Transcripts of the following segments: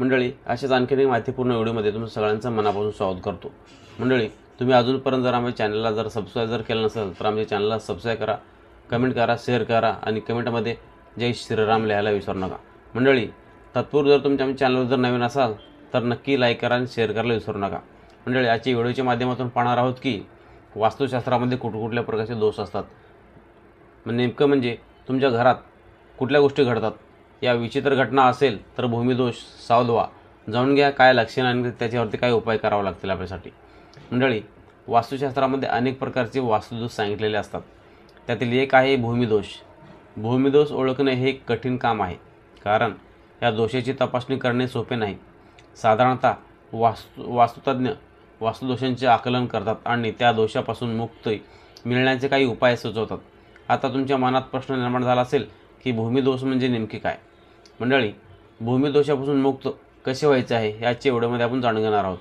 मंडळी अशाच आणखीन एक माहितीपूर्ण व्हिडिओमध्ये तुमचं सगळ्यांचं मनापासून स्वागत करतो. मंडळी तुम्ही अजूनपर्यंत जर आमच्या चॅनलला जर सबस्क्राईब जर केलं नसेल तर आमच्या चॅनलला सबस्क्राईब करा कमेंट करा शेअर करा आणि कमेंटमध्ये जय श्रीराम लिहायला विसरू नका. मंडळी तत्पूर्वी जर तुमच्या आमच्या चॅनलवर जर नवीन असाल तर नक्की लाईक करा आणि शेअर करायला विसरू नका. मंडळी आजच्या व्हिडिओच्या माध्यमातून पाहणार आहोत की वास्तुशास्त्रामध्ये कुठकुठल्या प्रकारचे दोष असतात. मग नेमकं म्हणजे तुमच्या घरात कुठल्या गोष्टी घडतात? या विचित्र घटना असेल तर भूमिदोष सावध व्हा जाणून घ्या काय लक्षण आणि त्याच्यावरती काय उपाय करावे लागतील आपल्यासाठी. मंडळी वास्तुशास्त्रामध्ये अनेक प्रकारचे वास्तुदोष सांगितलेले असतात. त्यातील एक आहे भूमिदोष भूमिदोष ओळखणे हे एक कठीण काम आहे. कारण या दोषाची तपासणी करणे सोपे नाही. साधारणतः वास्तु वास्तुतज्ञ वास्तुदोषांचे आकलन करतात आणि त्या दोषापासून मुक्ती मिळण्याचे काही उपाय सुचवतात. आता तुमच्या मनात प्रश्न निर्माण झाला असेल की भूमिदोष म्हणजे नेमके काय? मंडळी भूमिदोषापासून मुक्त कसे व्हायचे आहे याचे एवढ्यामध्ये आपण जाणून घेणार आहोत.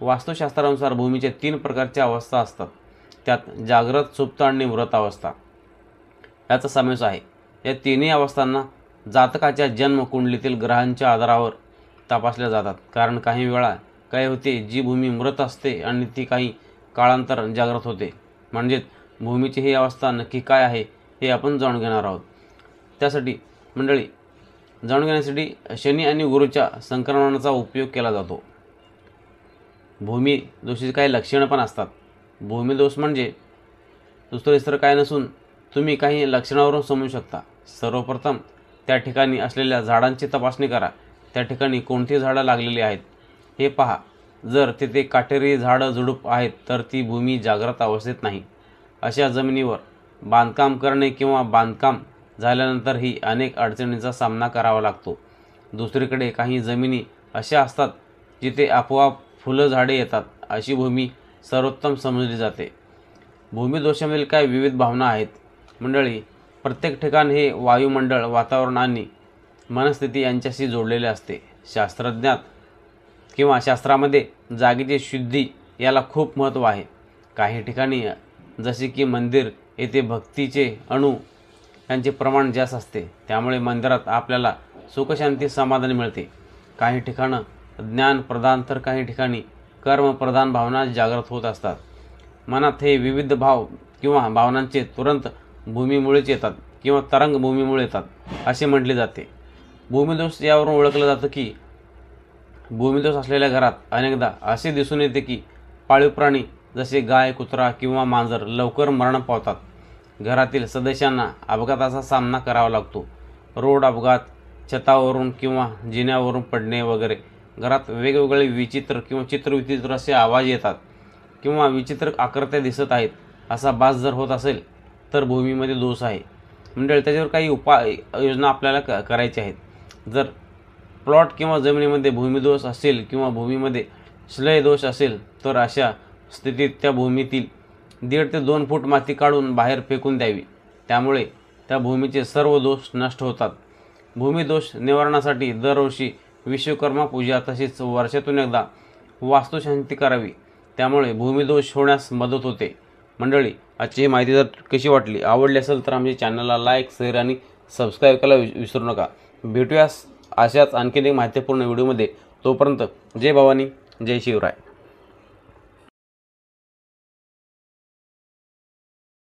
वास्तुशास्त्रानुसार भूमीच्या तीन प्रकारच्या अवस्था असतात. त्यात जागृत सुप्त आणि मृत अवस्था. याचा समावेश आहे. या तिन्ही अवस्थांना जातकाच्या जन्मकुंडलीतील ग्रहांच्या आधारावर तपासल्या जातात. कारण काही वेळा काय होते जी भूमी मृत असते आणि ती काही काळांतर जागृत होते. म्हणजेच भूमीची ही अवस्था नक्की काय आहे हे आपण जाणून घेणार आहोत. त्यासाठी मंडळी जाणून घेण्यासाठी शनी आणि गुरुच्या संक्रमणाचा उपयोग केला जातो. भूमी दोषीची काही लक्षणं पण असतात. भूमिदोष म्हणजे दुसरं इतर काय नसून तुम्ही काही लक्षणावरून समजू शकता. सर्वप्रथम त्या ठिकाणी असलेल्या झाडांची तपासणी करा. त्या ठिकाणी कोणती झाडं लागलेली आहेत? हे पहा. जर तिथे काटेरी झाडं झुडूप आहेत तर ती भूमी जागृत अवस्थेत नाही. अशा जमिनीवर बांधकाम करणे किंवा बांधकाम झाल्यानंतरही अनेक अडचणींचा सामना करावा लागतो. दुसरीकडे काही जमिनी अशा असतात जिथे आपोआप फुलं झाडे येतात अशी भूमी सर्वोत्तम समजली जाते. भूमिदोषामधील काय विविध भावना आहेत? मंडळी प्रत्येक ठिकाण हे वायुमंडळ वातावरण आणि मनस्थिती यांच्याशी जोडलेले असते. शास्त्रज्ञात किंवा शास्त्रामध्ये जागेची शुद्धी याला खूप महत्त्व आहे. काही ठिकाणी जसे की मंदिर येथे भक्तीचे अणू यांचे प्रमाण जास्त असते त्यामुळे मंदिरात आपल्याला सुखशांती समाधान मिळते. काही ठिकाणं ज्ञान प्रदान तर काही ठिकाणी कर्मप्रधान भावना जागृत होत असतात. मनात हे विविध भाव किंवा भावनांचे तुरंत भूमीमुळेच येतात किंवा तरंग भूमीमुळे येतात असे म्हटले जाते. भूमिदोष यावरून ओळखलं जातं की भूमिदोष असलेल्या घरात अनेकदा असे दिसून येते की पाळीव प्राणी जसे गाय कुत्रा किंवा मांजर लवकर मरण पावतात. घरातील सदस्यांना अपघाताचा सामना करावा लागतो. रोड अपघात छतावरून किंवा जिन्यावरून पडणे वगैरे. घरात वेगवेगळे विचित्र किंवा चित्रविचित्र असे आवाज येतात किंवा विचित्र आकृत्या दिसत आहेत असा भास जर होत असेल तर भूमीमध्ये दोष आहे. मंडळ त्याच्यावर काही उपाय योजना आपल्याला क करायच्या आहेत. जर प्लॉट किंवा जमिनीमध्ये भूमिदोष असेल किंवा भूमीमध्ये श्लय दोष असेल तर अशा स्थितीत त्या भूमीतील दीड ते दोन फूट माती काढून बाहेर फेकून द्यावी. त्यामुळे त्या भूमीचे सर्व दोष नष्ट होतात. भूमिदोष निवारणासाठी दरवर्षी विश्वकर्मा पूजा तसेच वर्षातून एकदा वास्तुशांती करावी. त्यामुळे भूमिदोष होण्यास मदत होते. मंडळी आजची ही माहिती जर कशी वाटली आवडली असेल तर आमच्या चॅनलला लाईक शेअर आणि सबस्क्राईब करायला विस- विसरू नका. भेटूयास अशाच आणखीन एक माहितीपूर्ण व्हिडिओमध्ये. तोपर्यंत जय भवानी जय शिवराय.